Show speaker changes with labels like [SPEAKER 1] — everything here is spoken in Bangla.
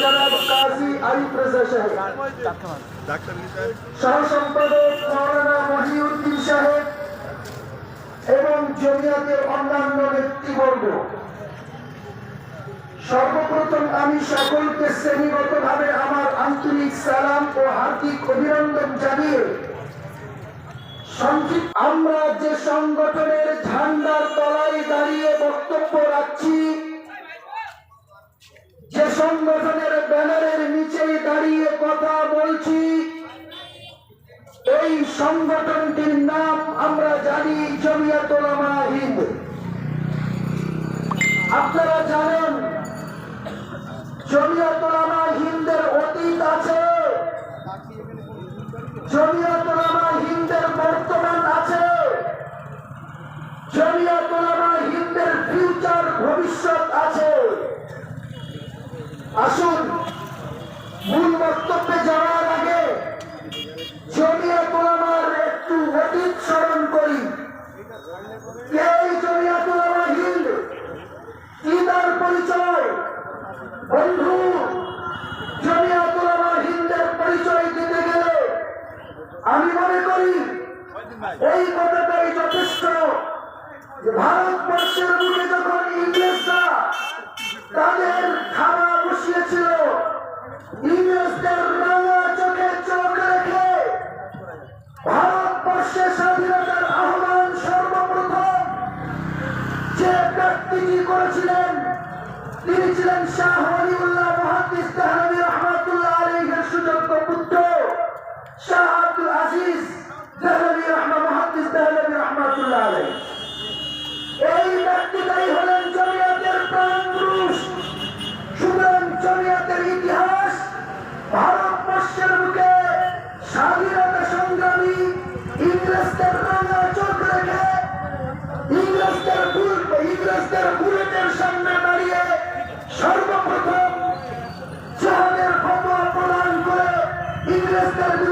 [SPEAKER 1] জনাব কাজী আরিফ রেজা সাহেব। সহ সম্পাদক মৌলানা মহিউদ্দিন সাহেব এবং জমিয়াতের অন্যান্য নেতৃবর্গ। সর্বপ্রথম আমি সকলকে শ্রেণীগতভাবে আমার আন্তরিক সালাম ও হার্দিক অভিনন্দন জানিয়ে সংক্ষিপ্ত আমরা যে সংগঠনের ঝান্ডার তলায় দাঁড়িয়ে বক্তব্য রাখছি, যে সংগঠনের ব্যানারের নিচে দাঁড়িয়ে কথা বলছি। এই সংগঠনটির নাম আমরা জানি জমিয়াতলামা হিন্দ আপনারা জানেন জমিয়াতলামা হিন্দের অতীত আছে। জমিয়াত ওলামা হিন্দের বর্তমান আছে। হিন্দের ফিউচার ভবিষ্যৎ আসুন। মূল বক্তব্যে যাওয়ার আগে জমিয়াত ওলামার একটু অতীত স্মরণ করি। এই জমিয়াত ওলামা হিন্দ কি তার পরিচয়। বন্ধু জমিয়াত ওলামা হিন্দের পরিচয় দিতে গেলে আমি মনে করি এই কথাটাই যথেষ্ট। ভারতবর্ষের বুকে যখন ইংরেজরা তাদের খাওয়া যে ব্যক্তিটি করেছিলেন? তিনি ছিলেন শাহ ওলিউল্লাহ Let's go.